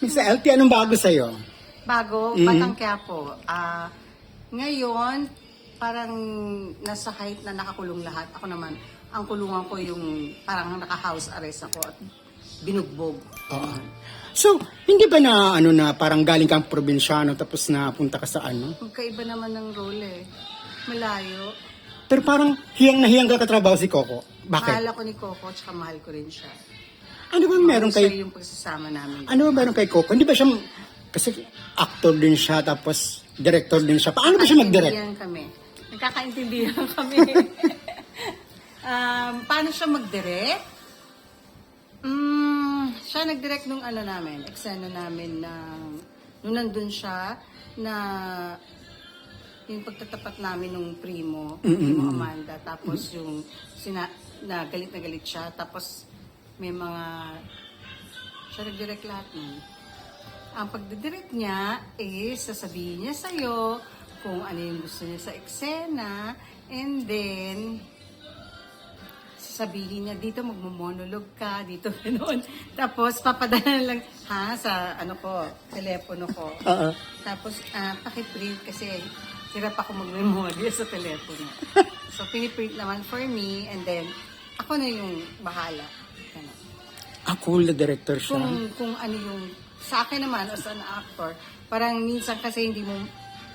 Miss LT, anong bago sa'yo? Bago, Mhm. Batang Quiapo. Ah, ngayon, parang nasa height na nakakulong lahat. Ako naman, ang kulungan ko yung parang naka-house arrest ako at binugbog. Oo. So, hindi ba na ano na parang galing kang probinsyano tapos napunta ka sa ano? Magkaiba naman ng role eh. Malayo. Pero parang hiyang na hiyang ka katrabaho si Coco. Bakit? Mahal ako ni Coco, tsaka mahal ko rin siya. Ano ba meron Siya kay yung pagsasama namin. Ano ba meron kay Coco? Hindi ba siya kasi actor din siya tapos director din siya. Paano ba siya mag-direct? Nagkakaintindihan kami. Nagkakaintindihan kami. um, paano siya mag-direct? Mm, siya nag-direct nung ano namin, eksena namin na nung nandun siya na yung pagtatapat namin nung primo, primo Amanda, tapos yung sina, na galit na galit siya, tapos may mga siya nag-direct lahat nun. Ang pagdidirect niya is sasabihin niya sa'yo kung ano yung gusto niya sa eksena and then sasabihin niya dito magmo-monologue ka, dito gano'n. Tapos papadala lang ha sa ano ko, telepono ko. Oo. Tapos ah pakiprint kasi hirap ako mag-memory sa telepono. so piniprint naman for me and then ako na yung bahala. Ganun Ah, cool na director siya. kung kung ano yung sa akin naman as an actor, parang minsan kasi hindi mo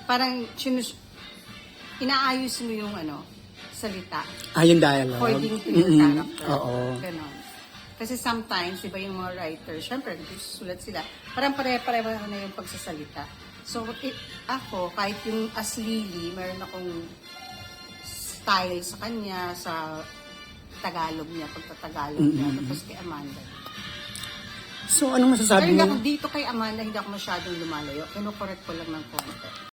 parang sinus, inaayos mo yung ano salita Ah, yung dialogue. according to your Mm-mm. character. Oo. Ganon. Kasi sometimes, di ba yung mga writers, syempre, sulat sila, parang pare-pareho na yung pagsasalita. So, it, ako, kahit yung as Lily, meron akong style sa kanya, sa Tagalog niya, pagtatagalog niya, tapos kay Amanda. So, anong Pero masasabi hindi mo? ako dito kay Amanda, hindi ako masyadong lumalayo. Kino-correct ko lang ng konti.